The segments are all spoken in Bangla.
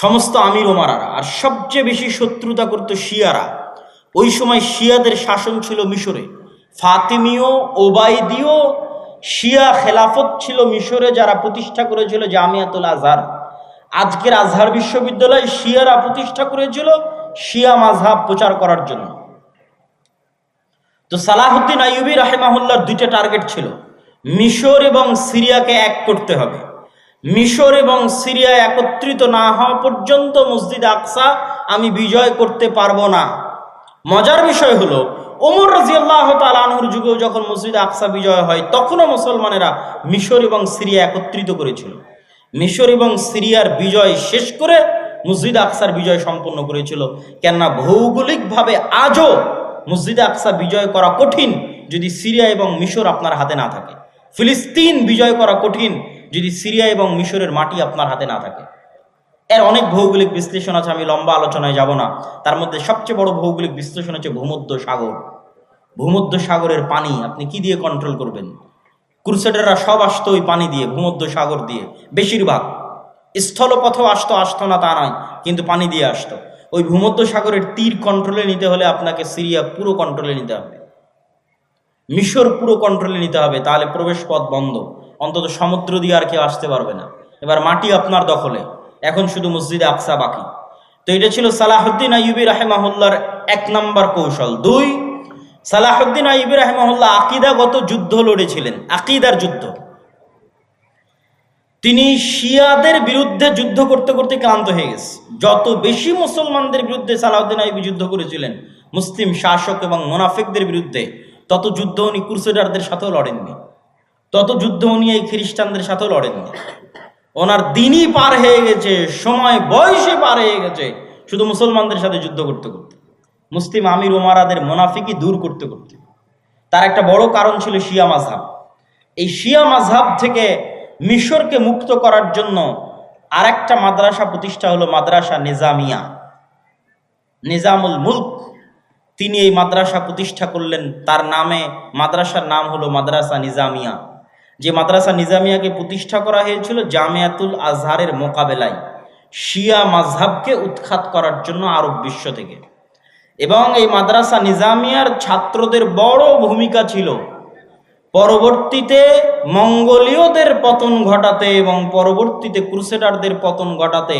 সমস্ত আমির ওমারারা, আর সবচেয়ে বেশি শত্রুতা করতো শিয়ারা। ওই সময় শিয়াদের শাসন ছিল মিশরে। ফাতিমীয়, ওবায়দীয়, শিয়া খেলাফত ছিল মিশরে যারা প্রতিষ্ঠা করেছিল জামিয়াতুল আজহার। আজকের আজহার বিশ্ববিদ্যালয় শিয়ারা প্রতিষ্ঠা করেছিল শিয়া মাঝহাব প্রচার করার জন্য। তো সালাহুদ্দিন আইয়ুবী রাহেমাহুল্লার দুইটা টার্গেট ছিল, মিশর এবং সিরিয়াকে এক করতে হবে। মিশর এবং সিরিয়া একত্রিত না হওয়া পর্যন্ত মসজিদ আকসা আমি বিজয় করতে পারব না। মজার বিষয় হলো, ওমর রাজিয়াল্লাহ তালানহুর যুগেও যখন মসজিদ আকসা বিজয় হয়, তখনও মুসলমানেরা মিশর এবং সিরিয়া একত্রিত করেছিল। মিশর এবং সিরিয়ার বিজয় শেষ করে মসজিদ আকসার বিজয় সম্পন্ন করেছিল। কেননা ভৌগোলিকভাবে আজও মসজিদ আকসা বিজয় করা কঠিন যদি সিরিয়া এবং মিশর আপনার হাতে না থাকে। ফিলিস্তিন বিজয় করা কঠিন যদি সিরিয়া এবং মিশরের মাটি আপনার হাতে না থাকে। এর অনেক ভৌগোলিক বিশ্লেষণ আছে, আমি লম্বা আলোচনায় যাব না। তার মধ্যে সবচেয়ে বড় ভৌগোলিক বিশ্লেষণ হচ্ছে ভূমধ্য সাগর। ভূমধ্য সাগরের পানি আপনি কি দিয়ে কন্ট্রোল করবেন? ক্রুসেডাররা সব আসতো ওই পানি দিয়ে, ভূমধ্য সাগর দিয়ে। বেশিরভাগ। স্থলপথেও আসতো আসতো না তা নয়, কিন্তু পানি দিয়ে আসতো। ওই ভূমধ্য সাগরের তীর কন্ট্রোলে নিতে হলে আপনাকে সিরিয়া পুরো কন্ট্রোলে নিতে হবে। মিশর পুরো কন্ট্রোলে নিতে হবে, তাহলে প্রবেশ পথ বন্ধ। অন্তত সমুদ্র দিয়ে আর কেউ আসতে পারবে না। এবার মাটি আপনার দখলে। এখন শুধু মসজিদে আকসা বাকি। তো এটা ছিল সালাহুদ্দিন আইয়ুবী রাহেমাহুল্লার এক নম্বর কৌশল। দুই, সালাহুদ্দিন আইয়ুবী রাহেমাহুল্লাহ আকিদাগত যুদ্ধ লড়েছিলেন। আকিদার যুদ্ধ। তিনি শিয়াদের বিরুদ্ধে যুদ্ধ করতে করতে ক্লান্ত হয়ে গেছে। যত বেশি মুসলমানদের বিরুদ্ধে সালাউদ্দিন আইবি যুদ্ধ করেছিলেন, মুসলিম শাসক এবং মোনাফিকদের বিরুদ্ধে, তত যুদ্ধ উনি ক্রুসেডারদের সাথেও লড়েননি। তত যুদ্ধ উনি এই খ্রিস্টানদের সাথেও লড়েননি। ওনার দিনই পার হয়ে গেছে, সময় বয়সে পার হয়ে গেছে। শুধু মুসলমানদের সাথে যুদ্ধ করতে করতে। মুসলিম আমির ওমারাদের মোনাফিকই দূর করতে করতে। তার একটা বড় কারণ ছিল শিয়া মাঝহাব। এই শিয়া মাঝহাব থেকে মিশরকে মুক্ত করার জন্য আরেকটা মাদ্রাসা প্রতিষ্ঠা হলো মাদ্রাসা নিজামিয়া। নিজামুল মুলক। তিনি এই মাদ্রাসা প্রতিষ্ঠা করলেন, তার নামে মাদ্রাসার নাম হলো মাদ্রাসা নিজামিয়া। যে মাদ্রাসা নিজামিয়াকে প্রতিষ্ঠা করা হয়েছিল জামিয়াতুল আজহারের মোকাবেলায়, শিয়া মাঝহাবকে উৎখাত করার জন্য আরব বিশ্ব থেকে। এবং এই মাদ্রাসা নিজামিয়ার ছাত্রদের বড় ভূমিকা ছিল। পরবর্তীতে মঙ্গোলীয়দের পতন ঘটাতে এবং পরবর্তীতে ক্রুসেডারদের পতন ঘটাতে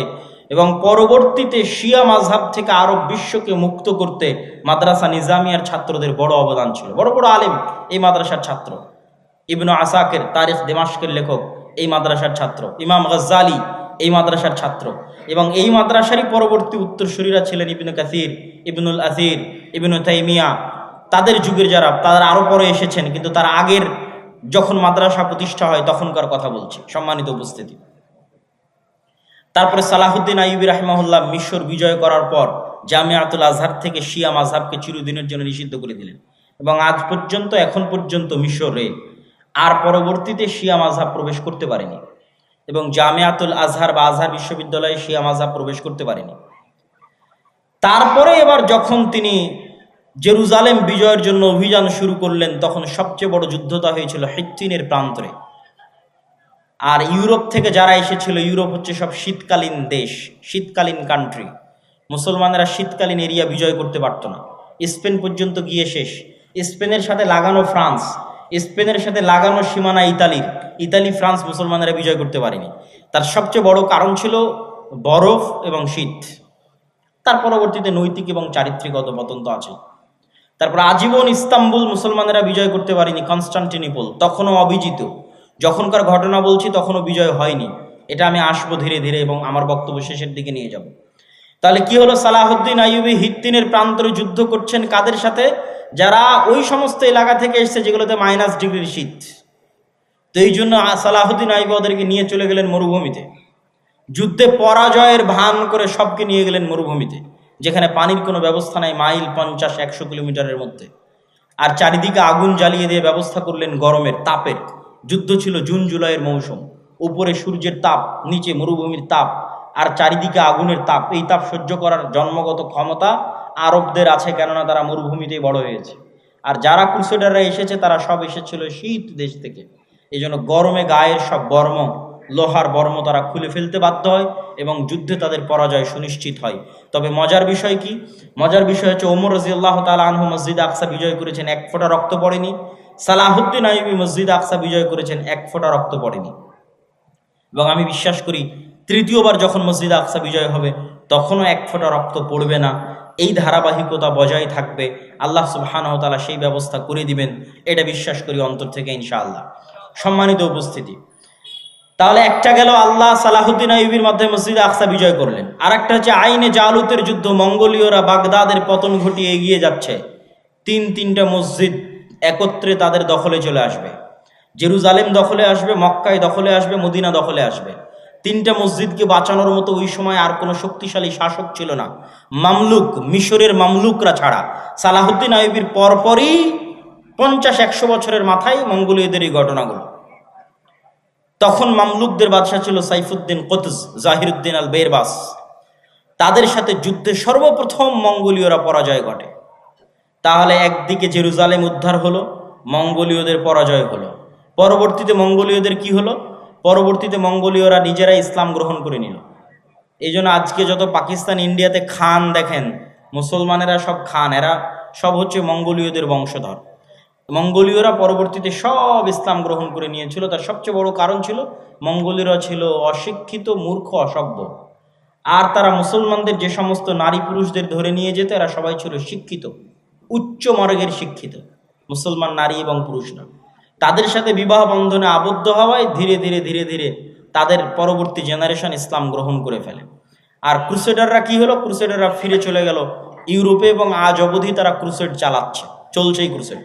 এবং পরবর্তীতে শিয়া মাঝহাব থেকে আরব বিশ্বকে মুক্ত করতে মাদ্রাসা নিজামিয়ার ছাত্রদের বড় অবদান ছিল। বড় বড় আলেম এই মাদ্রাসার ছাত্র। ইবনু আসাকের তারিখ দেমাস্কের লেখক, এই মাদ্রাসার ছাত্র। ইমাম গজ্জালি, এই মাদ্রাসার ছাত্র। এবং এই মাদ্রাসারই পরবর্তী উত্তরসূরিরা ছিলেন ইবনু কাসির, ইবনুল আসির, ইবনু তাইমিয়া। তাদের যুগের যারা, তারা আরও পরে এসেছেন, কিন্তু তার আগের যখন মাদ্রাসা প্রতিষ্ঠা হয় তখনকার কথা বলছি, সম্মানিত উপস্থিতি। তারপরে সালাহুদ্দিন আইবি রাহমাহুল্লাহ মিশর বিজয় করার পর জামিয়াতুল আজহার থেকে শিয়া মাঝহাবকে চিরদিনের জন্য নিষিদ্ধ করে দিলেন। এবং আজ পর্যন্ত, এখন পর্যন্ত মিশরে আর পরবর্তীতে শিয়া মাঝহাব প্রবেশ করতে পারেনি এবং জামিয়াতুল আজহার বা আজহার বিশ্ববিদ্যালয়ে শিয়া মাঝহাব প্রবেশ করতে পারেনি। তারপরে এবার যখন তিনি জেরুজালেম বিজয়ের জন্য অভিযান শুরু করলেন, তখন সবচেয়ে বড় যুদ্ধতা হয়েছিল হিত্তিনের প্রান্তরে। আর ইউরোপ থেকে যারা এসেছিল, ইউরোপ হচ্ছে সব শীতকালীন দেশ, শীতকালীন কান্ট্রি মুসলমানেরা শীতকালীন এরিয়া বিজয় করতে পারতো না। স্পেন পর্যন্ত গিয়ে শেষ। স্পেনের সাথে লাগানো ফ্রান্স। স্পেনের সাথে লাগানো সীমানা ইতালির। ইতালি, ফ্রান্স মুসলমানেরা বিজয় করতে পারেনি। তার সবচেয়ে বড় কারণ ছিল বরফ এবং শীত। তার পরবর্তীতে নৈতিক এবং চারিত্রিক অধপতন আছে। তারপর আজীবন ইস্তাম্বুল মুসলমানেরা বিজয় করতে পারেনি কনস্টান্টিনিপল, তখনও অবিজিত যখনকার ঘটনা বলছি, তখনও বিজয় হয়নি। এটা আমি আসব ধীরে ধীরে এবং আমার বক্তব্য শেষের দিকে নিয়ে যাব। তাহলে কি হলো সালাহুদ্দিন আইয়ুবী হিত্তিনের প্রান্তরে যুদ্ধ করছেন কাদের সাথে? যারা ওই সমস্ত এলাকা থেকে এসছে যেগুলোতে মাইনাস ডিগ্রির শীত, তো এই জন্য সালাহুদ্দিন আইবি ওদেরকে নিয়ে চলে গেলেন মরুভূমিতে। যুদ্ধে পরাজয়ের ভান করে সবকে নিয়ে গেলেন মরুভূমিতে, যেখানে পানির কোনো ব্যবস্থা নাই মাইল পঞ্চাশ একশো কিলোমিটারের মধ্যে। আর চারিদিকে আগুন জ্বালিয়ে দিয়ে ব্যবস্থা করলেন গরমের তাপের। যুদ্ধ ছিল জুন জুলাইয়ের মৌসুম। উপরে সূর্যের তাপ, নিচে মরুভূমির তাপ, আর চারিদিকে আগুনের তাপ। এই তাপ সহ্য করার জন্মগত ক্ষমতা আরবদের আছে কেননা তারা মরুভূমিতেই বড় হয়েছে। আর যারা ক্রুসেডাররা এসেছে, তারা সব এসেছিল শীত দেশ থেকে। এই জন্য গরমে গায়ের সব বর্ম, লোহার বর্ম তারা খুলে ফেলতে বাধ্য হয় এবং যুদ্ধে তাদের পরাজয় সুনিশ্চিত হয়। তবে মজার বিষয় কি? মজার বিষয় হচ্ছে ওমর রাজিউল্লাহ তালা আনহু মসজিদ আকসা বিজয় করেছেন, এক ফোঁটা রক্ত পড়েনি। সালাহুদ্দিন আইবি মসজিদ আকসা বিজয় করেছেন, এক ফোঁটা রক্ত পড়েনি। এবং আমি বিশ্বাস করি, তৃতীয়বার যখন মসজিদ আকসা বিজয় হবে, তখনও এক ফোঁটা রক্ত পড়বে না। এই ধারাবাহিকতা বজায় থাকবে, আল্লাহ সুবহানাহু তাআলা সেই ব্যবস্থা করে দিবেন, এটা বিশ্বাস করি অন্তর থেকে ইনশাআল্লাহ। সম্মানিত উপস্থিতি, তাহলে একটা গেল আল্লাহ সালাহুদ্দিন আইবির মাধ্যমে মসজিদ আকসা বিজয় করলেন আর একটা হচ্ছে আইনে জালুতের যুদ্ধ, মঙ্গোলীয়রা বাগদাদের পতন ঘটিয়ে এগিয়ে যাচ্ছে, তিন তিনটা মসজিদ একত্রে তাদের দখলে চলে আসবে, জেরুজালেম দখলে আসবে, মক্কায় দখলে আসবে, মদিনা দখলে আসবে। তিনটা মসজিদকে বাঁচানোর মতো ওই সময় আর কোনো শক্তিশালী শাসক ছিল না। মামলুক, মিশরের মামলুকরা ছাড়া। সালাহুদ্দিন আইবির পরপরই পঞ্চাশ, একশো বছরের মাথায় মঙ্গোলীয়দের এই ঘটনাগুলো তখন মামলুকদের বাদশাহ ছিল সাইফুদ্দিন কতজ জাহিরুদ্দিন আল বেরবাস তাদের সাথে যুদ্ধে সর্বপ্রথম মঙ্গোলীয়রা পরাজয় ঘটে। তাহলে একদিকে জেরুজালেম উদ্ধার হলো, মঙ্গোলীয়দের পরাজয় হলো। পরবর্তীতে মঙ্গোলীয়দের কি হলো? পরবর্তীতে মঙ্গোলীয়রা নিজেরাই ইসলাম গ্রহণ করে নিল। এই জন্য আজকে যত পাকিস্তান, ইন্ডিয়াতে খান দেখেন, মুসলমানেরা সব খান, এরা সব হচ্ছে মঙ্গোলীয়দের বংশধর। মঙ্গোলীয়রা পরবর্তীতে সব ইসলাম গ্রহণ করে নিয়েছিল। তার সবচেয়ে বড় কারণ ছিল, মঙ্গোলীয়রা ছিল অশিক্ষিত, মূর্খ, অসভ্য। আর তারা মুসলমানদের যে সমস্ত নারী পুরুষদের ধরে নিয়ে যেত, এরা সবাই ছিল শিক্ষিত, উচ্চ মার্গের শিক্ষিত। মুসলমান নারী এবং পুরুষরা তাদের সাথে বিবাহ বন্ধনে আবদ্ধ হওয়ায় ধীরে ধীরে ধীরে ধীরে তাদের পরবর্তী জেনারেশন ইসলাম গ্রহণ করে ফেলে। আর ক্রুসেডাররা কি হলো? ক্রুসেডাররা ফিরে চলে গেল ইউরোপে এবং আজ অবধি তারা ক্রুসেড চালাচ্ছে, চলছেই ক্রুসেড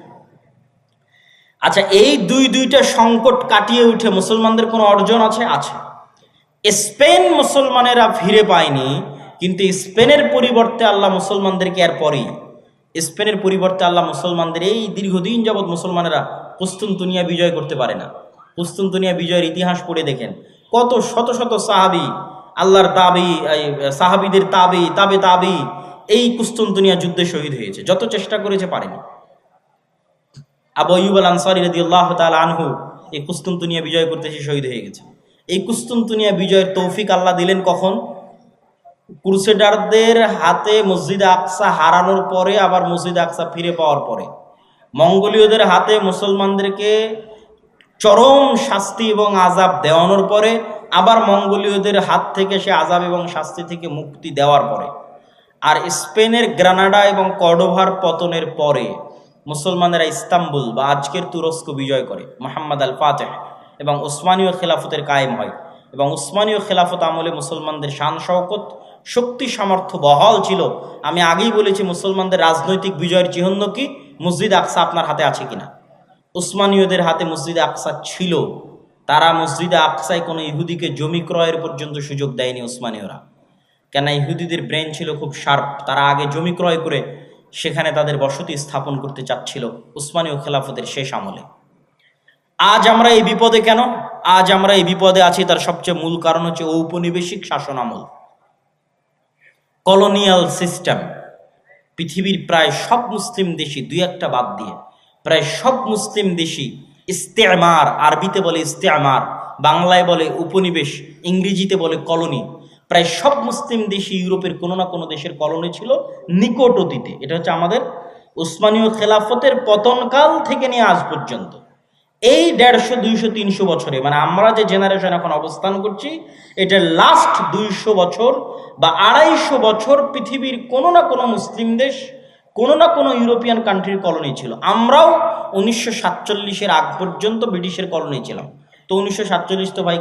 আচ্ছা এই দুই দুইটা সংকট কাটিয়ে উঠে মুসলমানদের কোনো অর্জন আছে? আছে। স্পেন মুসলমানেরা ফিরে পায়নি, কিন্তু স্পেনের পরিবর্তে আল্লাহ মুসলমানদেরকে এর পরেই, স্পেনের পরিবর্তে আল্লাহ মুসলমানদের এই দীর্ঘদিন যাবৎ মুসলমানেরা পুস্তুনতুনিয়া বিজয় করতে পারে না। পুস্তুনতুনিয়া বিজয়ের ইতিহাস পড়ে দেখেন। কত শত শত সাহাবি, আল্লাহর তাবি সাহাবিদের তাবি, তাবে তাবি, এই কুস্তুনতুনিয়া যুদ্ধে শহীদ হয়েছে। যত চেষ্টা করেছে পারেনি। আবু আইয়ুব আল আনসারি রাদিয়াল্লাহু তাআলা আনহু এই কুস্তুনতুনিয়া বিজয় করতে এসে শহীদ হয়ে গেছে। এই কুস্তুনতুনিয়া বিজয়ের তৌফিক আল্লাহ দিলেন কখন? ক্রুসেডারদের হাতে মসজিদ আকসা হারানোর পরে, আবার মসজিদ আকসা ফিরে পাওয়ার পরে। মঙ্গোলীয়দের হাতে মুসলমানদেরকে চরম শাস্তি এবং আজাব দেওয়ানোর পরে, আবার মঙ্গোলীয়দের হাত থেকে সে আজাব এবং শাস্তি থেকে মুক্তি দেওয়ার পরে। আর স্পেনের গ্রানাডা এবং কর্ডোভার পতনের পরে মুসলমানেরা ইস্তাম্বুল বা আজকের তুরস্ক বিজয় করে, মোহাম্মদ আল ফাতেহ এবং উসমানীয় খেলাফতের কায়েম হয় এবং উসমানীয় খেলাফত আমলে মুসলমানদের শান শওকত, শক্তি সামর্থ্য বহাল ছিল। আমি আগেই বলেছি, মুসলমানদের রাজনৈতিক বিজয়ের চিহ্ন কি? মসজিদ আকসা আপনার হাতে আছে কিনা? উসমানীয়দের হাতে মসজিদে আকসা ছিল। তারা মসজিদে আকসায় কোনো ইহুদিকে জমি ক্রয়ের পর্যন্ত সুযোগ দেয়নি উসমানীয়রা। কেন ইহুদিদের ব্রেন ছিল খুব শার্প। তারা আগে জমি ক্রয় করে সেখানে তাদের বসতি স্থাপন করতে চাচ্ছিল উসমানীয় খেলাফতের শেষ আমলে। আজ আমরা এই বিপদে কেন? আজ আমরা এই বিপদে আছি, তার সবচেয়ে মূল কারণ হচ্ছে ঔপনিবেশিক শাসন আমল। Colonial system. পৃথিবীর প্রায় সব মুসলিম দেশই দুই একটা বাদ দিয়ে প্রায় সব মুসলিম দেশই ইস্তেমার, আরবিতে বলে ইস্তেমার, বাংলায় বলে উপনিবেশ, ইংরেজিতে বলে কলোনি। প্রায় সব মুসলিম দেশই ইউরোপের কোনো না কোনো দেশের কলোনি ছিল নিকট অতীতে। এটা হচ্ছে আমাদের উসমানীয় খেলাফতের পতনকাল থেকে নিয়ে আজ পর্যন্ত। এই দেড়শো, দুইশো, তিনশো বছরে মানে আমরা যে জেনারেশন এখন অবস্থান করছি এটা লাস্ট দুইশো বছর বা আড়াইশো বছর পৃথিবীর কোনো না কোনো মুসলিম দেশ, কোনো না কোনো ইউরোপিয়ান কান্ট্রির কলোনি ছিল। আমরাও উনিশশো সাতচল্লিশের আগ পর্যন্ত ব্রিটিশের কলোনি ছিলাম। তো উনিশশো সাতচল্লিশ তো ভাই,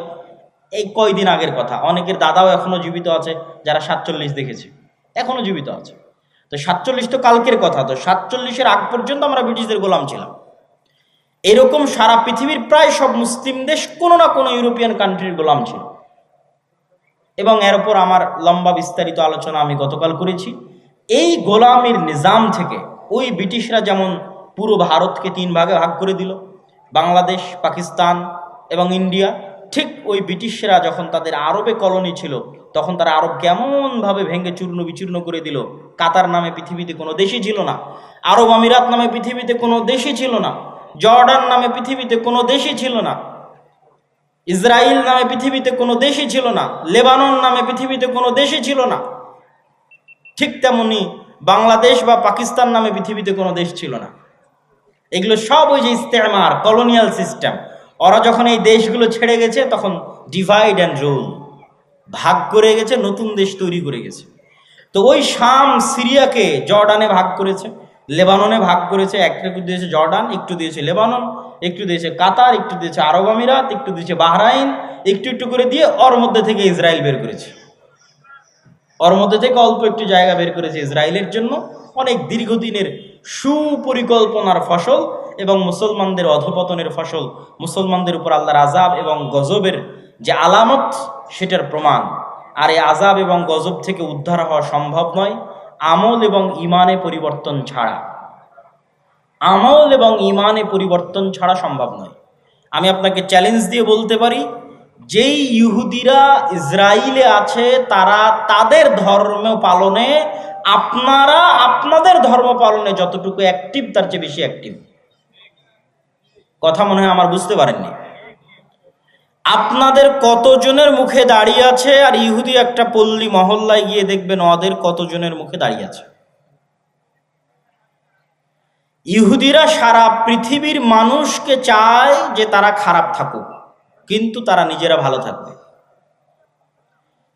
এই কয়দিন আগের কথা। অনেকের দাদাও এখনও জীবিত আছে, যারা সাতচল্লিশ দেখেছে, এখনও জীবিত আছে। তো সাতচল্লিশ তো কালকের কথা। তো সাতচল্লিশের আগ পর্যন্ত আমরা ব্রিটিশদের গোলাম ছিলাম। এরকম সারা পৃথিবীর প্রায় সব মুসলিম দেশ কোনো না কোনো ইউরোপিয়ান কান্ট্রির গোলাম ছিল। এবং এর উপর আমার লম্বা বিস্তারিত আলোচনা আমি গতকাল করেছি। এই গোলামির নিজাম থেকে ওই ব্রিটিশরা যেমন পুরো ভারতকে তিন ভাগে ভাগ করে দিল, বাংলাদেশ, পাকিস্তান এবং ইন্ডিয়া, ঠিক ওই ব্রিটিশরা যখন তাদের আরবে কলোনি ছিল, তখন তারা আরব কেমনভাবে ভেঙে চূর্ণ বিচূর্ণ করে দিল। কাতার নামে পৃথিবীতে কোনো দেশই ছিল না, আরব আমিরাত নামে পৃথিবীতে কোনো দেশই ছিল না, জর্ডান নামে পৃথিবীতে কোনো দেশই ছিল না ইসরায়েল নামে পৃথিবীতে কোনো দেশই ছিল না, লেবানন নামে পৃথিবীতে কোনো দেশই ছিল না। ঠিক তেমনি বাংলাদেশ বা পাকিস্তান নামে পৃথিবীতে কোনো দেশ ছিল না। এগুলো সব ওই যে ইস্তেমার, কলোনিয়াল সিস্টেম। ওরা যখন এই দেশগুলো ছেড়ে গেছে, তখন ডিভাইড অ্যান্ড রুল ভাগ করে গেছে, নতুন দেশ তৈরি করে গেছে। তো ওই শাম সিরিয়াকে জর্ডানে ভাগ করেছে। লেবাননে ভাগ করেছে একটা দিয়েছে জর্ডান, একটু দিয়েছে লেবানন, একটু দিয়েছে কাতার, একটু দিয়েছে আরব আমিরাত, একটু দিয়েছে বাহরাইন, একটু একটু করে দিয়ে ওর মধ্যে থেকে ইসরায়েল বের করেছে। ওর মধ্যে থেকে অল্প একটু জায়গা বের করেছে ইসরায়েলের জন্য। অনেক দীর্ঘদিনের সুপরিকল্পনার ফসল এবং মুসলমানদের অধপতনের ফসল, মুসলমানদের উপর আল্লাহর আজাব এবং গজবের যে আলামত, সেটার প্রমাণ। আর এই আজাব এবং গজব থেকে উদ্ধার হওয়া সম্ভব নয়। আমল এবং ইমানে পরিবর্তন ছাড়া। আমল এবং ইমানে পরিবর্তন ছাড়া সম্ভব নয়। আমি আপনাকে চ্যালেঞ্জ দিয়ে বলতে পারি, যেই ইহুদিরা ইসরায়েলে আছে, তারা তাদের ধর্ম পালনে, আপনারা আপনাদের ধর্ম পালনে যতটুকু অ্যাক্টিভ তার চেয়ে বেশি অ্যাক্টিভ কথা মনে হয় আমার বুঝতে পারেননি। আপনাদের কতজনের মুখে দাঁড়িয়ে আছে? আর ইহুদি একটা পল্লী মহল্লায় গিয়ে দেখবেন ওদের কতজনের মুখে দাঁড়িয়ে আছে। ইহুদিরা সারা পৃথিবীর মানুষকে চায় যে তারা খারাপ থাকুক, কিন্তু তারা নিজেরা ভালো থাকবে।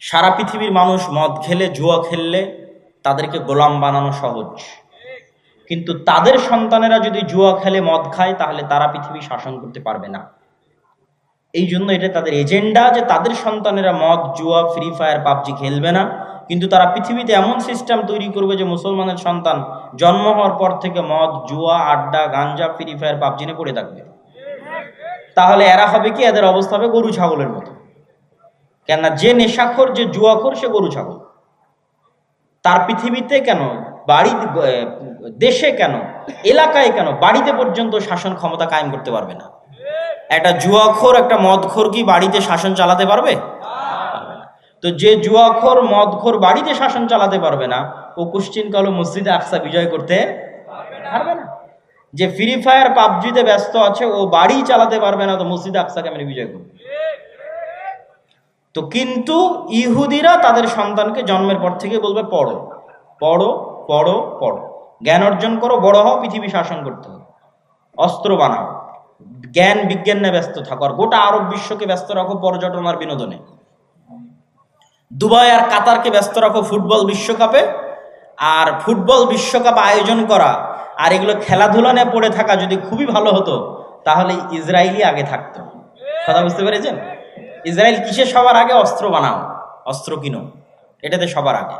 সারা পৃথিবীর মানুষ মদ খেলে, জুয়া খেললে তাদেরকে গোলাম বানানো সহজ। কিন্তু তাদের সন্তানেরা যদি জুয়া খেলে, মদ খায়, তাহলে তারা পৃথিবী শাসন করতে পারবে না। এই জন্য এটা তাদের এজেন্ডা যে তাদের সন্তানেরা মদ, জুয়া ফ্রি ফায়ার পাবজি খেলবে না। কিন্তু তারা পৃথিবীতে এমন সিস্টেম তৈরি করবে যে মুসলমানের সন্তান জন্ম হওয়ার পর থেকে মদ, জুয়া, আড্ডা, গাঞ্জা ফ্রি ফায়ার পাবজি নিয়ে পড়ে থাকবে। তাহলে এরা হবে কি? এদের অবস্থা হবে গরু ছাগলের মতো। কেননা যে নেশাখোর, যে জুয়াখোর, সে গরু ছাগল। তার পৃথিবীতে কেন? বাড়ি দেশে কেন? এলাকায় কেন? বাড়িতে পর্যন্ত শাসন ক্ষমতা কায়েম করতে পারবে না। একটা জুয়াখোর, একটা মদখোর কি বাড়িতে শাসন চালাতে পারবে? তো যে জুয়াখোর, মদখোর বাড়িতে শাসন চালাতে পারবে না, ও কুশ্চিন কালো মসজিদে আকসা বিজয় করতে পারবে না। যে ফ্রি ফায়ার পাবজিতে ব্যস্ত আছে, ও বাড়ি চালাতে পারবে না, তো মসজিদে আকসা কেমন বিজয় করবে। তো কিন্তু ইহুদিরা তাদের সন্তানকে জন্মের পর থেকে বলবে, পড়ো পড়ো পড়ো পড়ো। জ্ঞান অর্জন করো, বড় হও, পৃথিবী শাসন করতে হবে। অস্ত্র বানাও। জ্ঞান বিজ্ঞান নিয়ে ব্যস্ত থাকো আর গোটা আরব বিশ্বকে ব্যস্ত রাখো পর্যটন আর বিনোদনে। দুবাই আর কাতারকে ব্যস্ত রাখো ফুটবল বিশ্বকাপে আর ফুটবল বিশ্বকাপ আয়োজন করা আর এগুলো খেলাধুলা নিয়ে পড়ে থাকা যদি খুবই ভালো হতো, তাহলে ইসরায়েলই আগে থাকতো। কথা বুঝতে পেরেছেন? ইসরায়েল কিসে সবার আগে? অস্ত্র বানাও, অস্ত্র কিনো। এটাতে সবার আগে।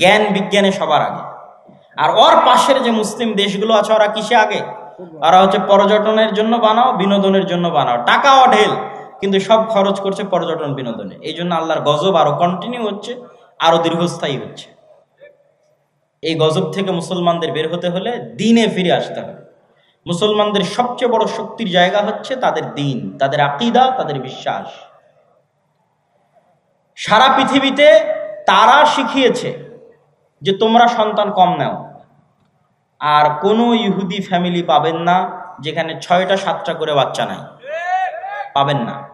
জ্ঞান বিজ্ঞানে সবার আগে। আর ওর পাশের যে মুসলিম দেশগুলো আছে, ওরা কিসে আগে? ওরা হচ্ছে পর্যটনের জন্য বানাও, বিনোদনের জন্য বানাও। টাকাও ঢেল কিন্তু সব খরচ করছে পর্যটন বিনোদনে। এই জন্য আল্লাহর গজব আরও কন্টিনিউ হচ্ছে, আরও দীর্ঘস্থায়ী হচ্ছে। এই গজব থেকে মুসলমানদের বের হতে হলে দিনে ফিরে আসতে হবে। মুসলমানদের সবচেয়ে বড় শক্তির জায়গা হচ্ছে তাদের দিন, তাদের আকিদা, তাদের বিশ্বাস। সারা পৃথিবীতে তারা শিখিয়েছে যে তোমরা সন্তান কম নাও। আর কোনো ইহুদি ফ্যামিলি পাবেন না যেখানে ছয়টা, সাতটা করে বাচ্চা নাই। পাবেন না।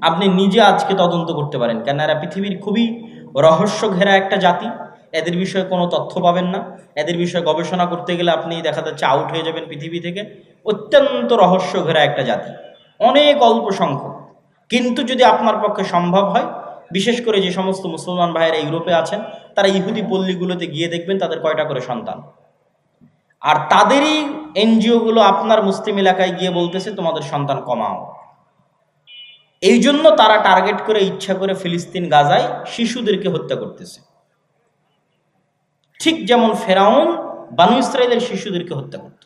আপনি নিজে আজকে তদন্ত করতে পারেন। কেন এরা পৃথিবীর খুবই রহস্য ঘেরা একটা জাতি। এদের বিষয়ে কোনো তথ্য পাবেন না। এদের বিষয়ে গবেষণা করতে গেলে আপনি দেখা যাচ্ছে আউট হয়ে যাবেন পৃথিবী থেকে। অত্যন্ত রহস্য ঘেরা একটা জাতি। অনেক অল্প সংখ্যক। কিন্তু যদি আপনার পক্ষে সম্ভব হয়, বিশেষ করে যে সমস্ত মুসলমান ভাইয়েরা ইউরোপে আছেন, তারা ইহুদি পল্লীগুলোতে গিয়ে দেখবেন তাদের কয়টা করে সন্তান। আর তাদেরই এনজিওগুলো আপনার মুসলিম এলাকায় গিয়ে বলতেছে, তোমাদের সন্তান কমাও। এই জন্য তারা টার্গেট করে, ইচ্ছা করে ফিলিস্তিন গাজায় শিশুদেরকে হত্যা করতেছে। ঠিক যেমন ফেরাউন বানু ইসরায়েলের শিশুদেরকে হত্যা করত।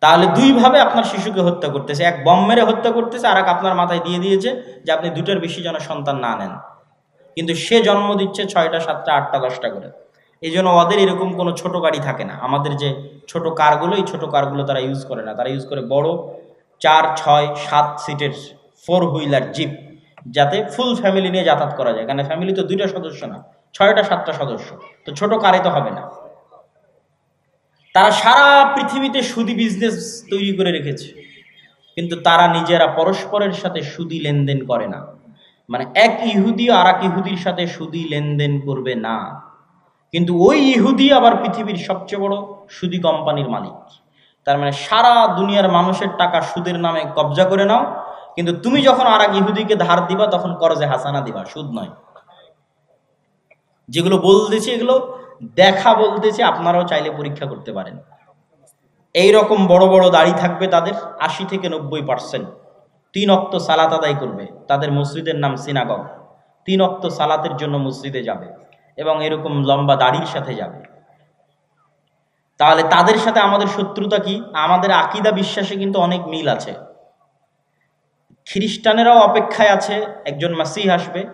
তাহলে দুইভাবে আপনার শিশুকে হত্যা করতেছে। এক বম মেরে হত্যা করতেছে, আর এক আপনার মাথায় দিয়ে দিয়েছে যে আপনি দুটোর বেশি যেন সন্তান না নেন। কিন্তু সে জন্ম দিচ্ছে ছয়টা, সাতটা, আটটা, দশটা করে। এই জন্য ওদের এরকম কোনো ছোট গাড়ি থাকে না। আমাদের যে ছোট কারগুলো, এই ছোট কারগুলো তারা ইউজ করে না। তারা ইউজ করে বড় চার, ছয়, সাত সিটের ফোর হুইলার জিপ যাতে ফুল ফ্যামিলি নিয়ে যাতায়াত করা যায়। কারণ ফ্যামিলি তো দুইটা সদস্য না, ছয়টা, সাতটা সদস্য। তো ছোট কারে তো হবে না। তারা সারা পৃথিবীতে সুদি বিজনেস তৈরি করে রেখেছে। কিন্তু তারা নিজেরা পরস্পরের সাথে সুদি লেনদেন করে না। মানে এক ইহুদি আর এক ইহুদির সাথে সুদি লেনদেন করবে না। কিন্তু ওই ইহুদি আবার পৃথিবীর সবচেয়ে বড় সুদি কোম্পানির মালিক। তার মানে সারা দুনিয়ার মানুষের টাকা সুদের নামে কবজা করে নাও, কিন্তু তুমি যখন আর এক ইহুদিকে ধার দিবা, তখন করজে হাসানা দিবা, সুদ নয়। যেগুলো বলতেছি এগুলো দেখা বলতেছি, আপনারাও চাইলে পরীক্ষা করতে পারেন। এই রকম বড় বড় দাড়ি থাকবে তাদের, আশি থেকে নব্বই পার্সেন্ট। তিন অক্ত সালাত আদায় করবে, তাদের মসজিদের নাম সিনাগগ। তিন অক্ত সালাতের জন্য মসজিদে যাবে। এবং এরকম লম্বা দাড়ির সাথে যাবে। তাহলে তাদের সাথে আমাদের শত্রুতা কি? আমাদের আকিদা বিশ্বাসে কিন্তু অনেক মিল আছে। খ্রিস্টানেরাও অপেক্ষায় আছে, একজন মাসিহ আসবে।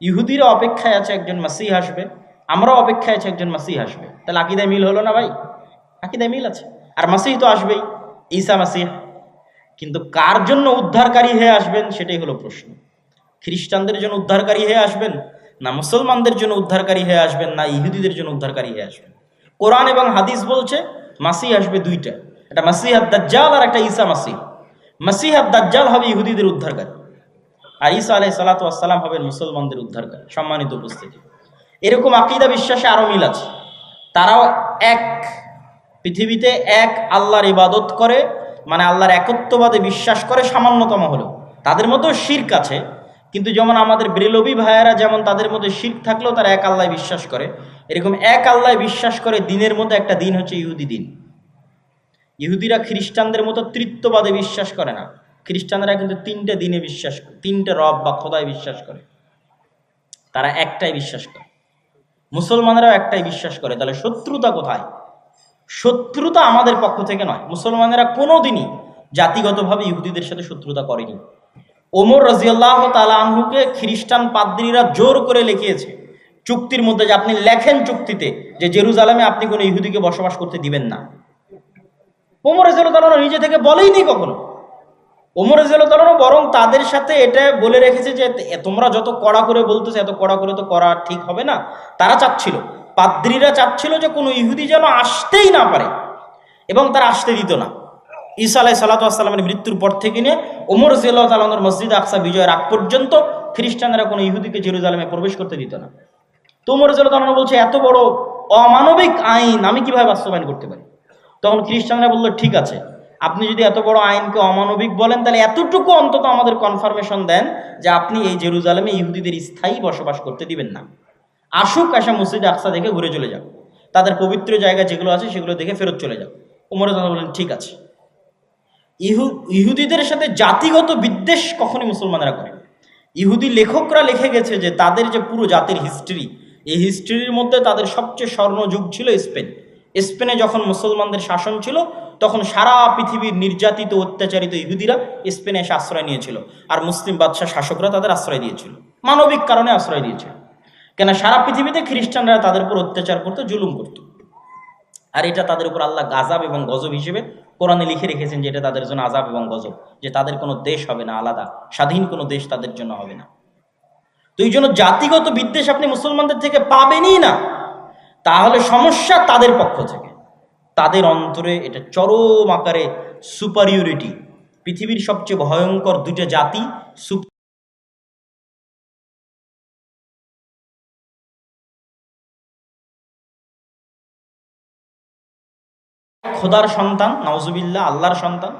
ইহুদিরা অপেক্ষায় আছে, একজন মাসিহ আসবে। আমরাও অপেক্ষায় আছে, একজন মাসিহ আসবে। তাহলে আকিদায় মিল হলো না ভাই? আকিদায় মিল আছে। আর মাসিহ তো আসবেই, ঈসা মাসিহ। কিন্তু কার জন্য উদ্ধারকারী হয়ে আসবেন, সেটাই হলো প্রশ্ন। খ্রিস্টানদের জন্য উদ্ধারকারী হয়ে আসবেন না মুসলমানদের জন্য উদ্ধারকারী হয়ে আসবেন, না ইহুদিদের জন্য উদ্ধারকারী হয়ে আসবেন। কোরআন এবং হাদিস বলছে মাসি আসবে দুইটা। একটা মাসিহ দাজ্জাল আর একটা ঈসা মাসিহ। মাসিহ দাজ্জাল হবে ইহুদিদের উদ্ধারকারী আর ঈসা আলাই সালাতাম হবেন মুসলমানদের উদ্ধারকারী, সম্মানিত উপস্থিতি। এরকম আকিদা বিশ্বাসে আরও মিল আছে। তারাও এক, পৃথিবীতে এক আল্লাহর ইবাদত করে মানে আল্লাহর একত্ববাদে বিশ্বাস করে সামান্যতম হলেও। তাদের মধ্যেও শির্ক আছে কিন্তু যেমন আমাদের ব্রেলবি ভাইয়েরা যেমন তাদের মধ্যে শিখ থাকলেও তারা এক আল্লাহ বিশ্বাস করে। এরকম এক আল্লাহ বিশ্বাস করে দিনের মধ্যে একটা দিন হচ্ছে ইহুদি দিন। ইহুদিরা খ্রিস্টানদের মতো তৃত্ববাদে বিশ্বাস করে না। খ্রিস্টানরা কিন্তু তিনটে দিনে বিশ্বাস করে, তিনটে রব বা খোদায় বিশ্বাস করে। তারা একটাই বিশ্বাস করে। মুসলমানেরাও একটাই বিশ্বাস করে। তাহলে শত্রুতা কোথায়? শত্রুতা আমাদের পক্ষ থেকে নয়। মুসলমানেরা কোনো দিনই জাতিগতভাবে ইহুদিদের সাথে শত্রুতা করেনি। ওমর রাজিয়াল্লাহ তালা আনহুকে খ্রিস্টান পাদ্রীরা জোর করে লিখিয়েছে। চুক্তির মধ্যে যে আপনি লেখেন চুক্তিতে যে জেরুজালামে আপনি কোনো ইহুদিকে বসবাস করতে দিবেন না। ওমর রাজিয়াল্লাহ নিজে থেকে বলেইনি কখনো। ওমর রাজিয়াল্লাহ বরং তাদের সাথে এটা বলে রেখেছে যে তোমরা যত কড়া করে বলতেছে, এত কড়া করে তো করা ঠিক হবে না। তারা চাচ্ছিল, পাদ্রীরা চাচ্ছিল যে কোনো ইহুদি যেন আসতেই না পারে এবং তারা আসতে দিত না। ঈসা আলাই সাল্লাতামের মৃত্যুর পর থেকে নিয়ে ওমর জিয়াল্লাহ তালানোর মসজিদ আকসা বিজয়ের আগ পর্যন্ত খ্রিস্টানরা কোনো ইহুদিকে জেরুজালেমে প্রবেশ করতে দিত না। তো ওমর জিয়াল্লাহ বলছে, এত বড় অমানবিক আইন আমি কীভাবে বাস্তবায়ন করতে পারি? তখন খ্রিস্টানরা বলল, ঠিক আছে, আপনি যদি এত বড় আইনকে অমানবিক বলেন, তাহলে এতটুকু অন্তত আমাদের কনফার্মেশন দেন যে আপনি এই জেরুজালেমে ইহুদিদের স্থায়ী বসবাস করতে দিবেন না। আসুক, আসা মসজিদ আকসা দেখে ঘুরে চলে যাক। তাদের পবিত্র জায়গা যেগুলো আছে সেগুলো দেখে ফেরত চলে যাক। উমর বললেন, ঠিক আছে। ইহু, ইহুদিদের সাথে জাতিগত বিদ্বেষ কখনই মুসলমানেরা করে ইহুদি লেখকরা লিখে গেছে যে তাদের যে পুরো জাতির হিস্ট্রি এই হিস্ট্রির মধ্যে তাদের সবচেয়ে স্বর্ণযুগ ছিল স্পেন। স্পেনে যখন মুসলমানদের শাসন ছিল, তখন সারা পৃথিবীর নির্যাতিত, অত্যাচারিত ইহুদিরা স্পেনে এসে আশ্রয় নিয়েছিল। আর মুসলিম বাদশাহ শাসকরা তাদের আশ্রয় দিয়েছিল। মানবিক কারণে আশ্রয় দিয়েছিল। কেন সারা পৃথিবীতে খ্রিস্টানরা তাদের উপর অত্যাচার করতো, জুলুম করতো। আর এটা তাদের উপর আল্লাহ গাজাব এবং গজব হিসেবে কোরআনে লিখে রেখেছেন যে এটা তাদের জন্য আজাব এবং গজব, যে তাদের কোনো দেশ হবে না আলাদা, স্বাধীন কোনো দেশ তাদের জন্য হবে না। তো এই জন্য জাতিগত বিদ্বেষ আপনি মুসলমানদের থেকে পাবেনই না। তাহলে সমস্যা তাদের পক্ষ থেকে। তাদের অন্তরে এটা চরম আকারে সুপারিয়রিটি পৃথিবীর সবচেয়ে ভয়ঙ্কর দুটো জাতি খোদার সন্তান নওজুবিল্লাহ আল্লাহর সন্তান।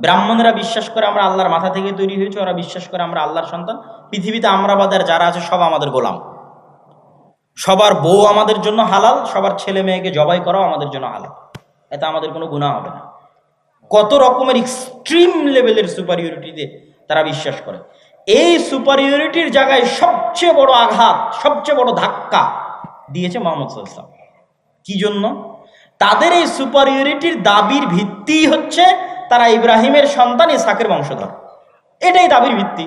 ব্রাহ্মণেরা বিশ্বাস করে আমরা আল্লাহর মাথা থেকে তৈরি হয়েছে, ওরা বিশ্বাস করে আমরা আল্লাহর সন্তান। পৃথিবীতে আমরা বাদের যারা আছে, সব আমাদের গোলাম। সবার বউ আমাদের জন্য হালাল, সবার ছেলে মেয়েকে জবাই করাও আমাদের জন্য হালাল। এতে আমাদের কোনো গুণা হবে না। কত রকমের এক্সট্রিম লেভেলের সুপারিয়রিটিতে তারা বিশ্বাস করে। এই সুপারিয়রিটির জায়গায় সবচেয়ে বড় আঘাত, সবচেয়ে বড় ধাক্কা দিয়েছে মোহাম্মদ সাল্লাম কি জন্য? তাদের এই সুপারিয়রিটির দাবির ভিত্তি হচ্ছে তারা ইব্রাহিমের সন্তান ইসাকের বংশধর। এটাই দাবির ভিত্তি।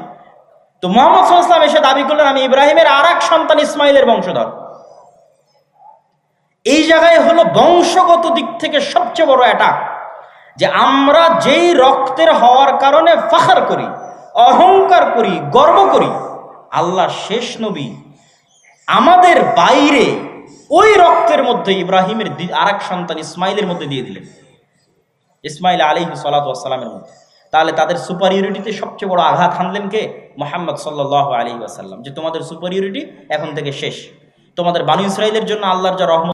তো মোহাম্মদ সাল্লাম এসে দাবি করলেন, আমি ইব্রাহিমের আর এক সন্তান ইসমাইলের বংশধর। এই জায়গায় হলো বংশগত দিক থেকে সবচেয়ে বড় অ্যাটাক যে আমরা যেই রক্তের হওয়ার কারণে ফাখার করি, অহংকার করি, গর্ব করি, আল্লাহ শেষ নবী, আমাদের বাইরে ওই রক্তের মধ্যে ইব্রাহিমের আর এক সন্তান ইসমাইলের মধ্যে দিয়ে দিলেন। ইসমাইল আলী সালাতামের মধ্যে। তাহলে তাদের সুপারিয়রিটিতে সবচেয়ে বড় আঘাত হানলেন কে? মোহাম্মদ সাল্লাহ আলী আসাল্লাম যে তোমাদের সুপারিউরিটি এখন থেকে শেষ। তোমাদের বানু ইসরায়েলের জন্য আল্লাহর যা রহমত